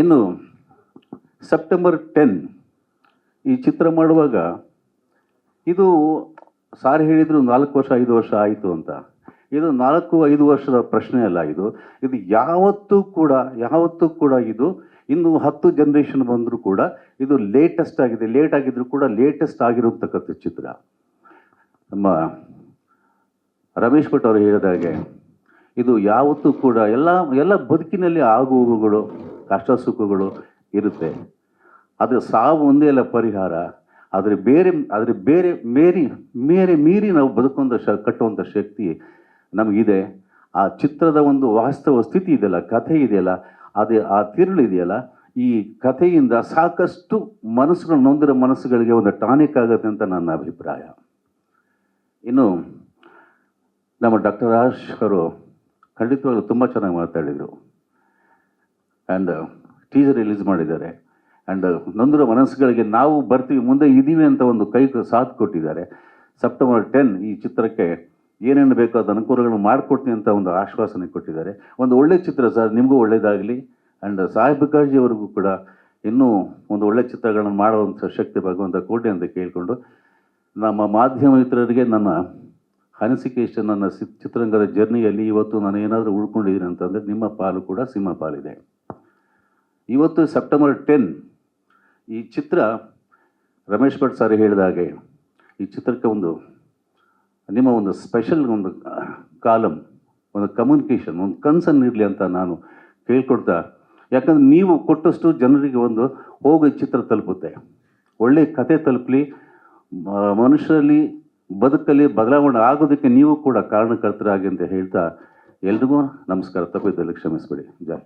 ಇನ್ನು September ten ಈ ಚಿತ್ರ ಮಾಡುವಾಗ ಇದು ಸಾರ್ ಹೇಳಿದರು ನಾಲ್ಕು ವರ್ಷ, ಐದು ವರ್ಷ ಆಯಿತು ಅಂತ. ಇದು ನಾಲ್ಕು, ಐದು ವರ್ಷದ ಪ್ರಶ್ನೆ ಅಲ್ಲ ಇದು. ಇದು ಯಾವತ್ತೂ ಕೂಡ ಯಾವತ್ತೂ ಕೂಡ ಇದು ಇನ್ನು ಹತ್ತು ಜನ್ರೇಷನ್ ಬಂದರೂ ಕೂಡ ಇದು ಲೇಟೆಸ್ಟ್ ಆಗಿದೆ. ಲೇಟ್ ಆಗಿದ್ರು ಕೂಡ ಲೇಟೆಸ್ಟ್ ಆಗಿರತಕ್ಕಂಥ ಚಿತ್ರ. ನಮ್ಮ ರಮೇಶ್ ಭಟ್ ಅವರು ಹೇಳಿದ ಹಾಗೆ, ಇದು ಯಾವತ್ತೂ ಕೂಡ ಎಲ್ಲ ಎಲ್ಲ ಬದುಕಿನಲ್ಲಿ ಆಗು ಹೋಗುಗಳು ಕಷ್ಟ ಸುಖಗಳು ಇರುತ್ತೆ. ಅದು ಸಾವು ಒಂದೇ ಅಲ್ಲ ಪರಿಹಾರ. ಆದರೆ ಬೇರೆ ಆದರೆ ಬೇರೆ ಮೇರಿ, ಮೇರೆ ಮೀರಿ ನಾವು ಬದುಕುವಂಥ ಶ ಕಟ್ಟುವಂಥ ಶಕ್ತಿ ನಮಗಿದೆ. ಆ ಚಿತ್ರದ ಒಂದು ವಾಸ್ತವ ಸ್ಥಿತಿ ಇದೆಯಲ್ಲ, ಕಥೆ ಇದೆಯಲ್ಲ, ಅದೇ ಆ ತಿರುಳು ಇದೆಯಲ್ಲ, ಈ ಕಥೆಯಿಂದ ಸಾಕಷ್ಟು ಮನಸ್ಸುಗಳು, ನೊಂದಿರೋ ಮನಸ್ಸುಗಳಿಗೆ ಒಂದು ಟಾನಿಕ್ ಆಗುತ್ತೆ ಅಂತ ನನ್ನ ಅಭಿಪ್ರಾಯ. ಇನ್ನು ನಮ್ಮ ಡಾಕ್ಟರ್ ರಾಜ್ ಅವರು ಖಂಡಿತವಾಗ್ಲೂ ತುಂಬ ಚೆನ್ನಾಗಿ ಮಾತಾಡಿದರು. ಆ್ಯಂಡ್ ಟೀಸರ್ ರಿಲೀಸ್ ಮಾಡಿದ್ದಾರೆ. ಆ್ಯಂಡ್ ನೊಂದರ ಮನಸ್ಸುಗಳಿಗೆ ನಾವು ಬರ್ತೀವಿ, ಮುಂದೆ ಇದ್ದೀವಿ ಅಂತ ಒಂದು ಕೈ ಸಾಥ್ ಕೊಟ್ಟಿದ್ದಾರೆ. ಸೆಪ್ಟೆಂಬರ್ ಟೆನ್ ಈ ಚಿತ್ರಕ್ಕೆ ಏನೇನು ಬೇಕೋ ಅದು ಅನುಕೂಲಗಳನ್ನು ಮಾಡಿಕೊಡ್ತೀನಿ ಅಂತ ಒಂದು ಆಶ್ವಾಸನೆ ಕೊಟ್ಟಿದ್ದಾರೆ. ಒಂದು ಒಳ್ಳೆಯ ಚಿತ್ರ ಸರ್, ನಿಮಗೂ ಒಳ್ಳೆಯದಾಗಲಿ ಆ್ಯಂಡ್ ಸಾಹೇಬ್ ಬಿಕಾಜಿ ಅವರಿಗೂ ಕೂಡ ಇನ್ನೂ ಒಂದು ಒಳ್ಳೆಯ ಚಿತ್ರಗಳನ್ನು ಮಾಡುವಂಥ ಶಕ್ತಿ, ಭಗವಂತ ಕೋಟೆ ಅಂತ ಕೇಳಿಕೊಂಡು ನಮ್ಮ ಮಾಧ್ಯಮ ಮಿತ್ರರಿಗೆ ನನ್ನ ಅನಿಸಿಕೆ ಇಷ್ಟ ನನ್ನ ಚಿತ್ರರಂಗದ ಜರ್ನಿಯಲ್ಲಿ ಇವತ್ತು ನಾನು ಏನಾದರೂ ಉಳ್ಕೊಂಡಿದ್ದೀನಿ ಅಂತಂದರೆ ನಿಮ್ಮ ಪಾಲು ಕೂಡ ಸಿಂಹ ಪಾಲಿದೆ. ಇವತ್ತು ಸೆಪ್ಟೆಂಬರ್ ಟೆನ್, ಈ ಚಿತ್ರ ರಮೇಶ್ ಭಟ್ ಸರ್ ಹೇಳಿದ ಹಾಗೆ, ಈ ಚಿತ್ರಕ್ಕೆ ಒಂದು, ನಿಮ್ಮ ಒಂದು ಸ್ಪೆಷಲ್ ಒಂದು ಕಾಲಮ್ ಒಂದು ಕಮ್ಯುನಿಕೇಷನ್ ಒಂದು ಕನ್ಸರ್ನ್ ಇರಲಿ ಅಂತ ನಾನು ಕೇಳ್ಕೊಡ್ತಾ ಯಾಕಂದರೆ ನೀವು ಕೊಟ್ಟಷ್ಟು ಜನರಿಗೆ ಒಂದು ಹೋಗಿ ಚಿತ್ರ ತಲುಪುತ್ತೆ. ಒಳ್ಳೆ ಕತೆ ತಲುಪಲಿ ಮನುಷ್ಯರಲ್ಲಿ ಬದುಕಲ್ಲಿ ಬದಲಾವಣೆ ಆಗೋದಕ್ಕೆ ನೀವು ಕೂಡ ಕಾರಣಕರ್ತರಾಗಿ ಅಂತ ಹೇಳ್ತಾ, ಎಲ್ರಿಗೂ ನಮಸ್ಕಾರ. ತಪ್ಪಿದ್ದಲ್ಲಿ ಕ್ಷಮಿಸ್ಬಿಡಿ. ಜೈ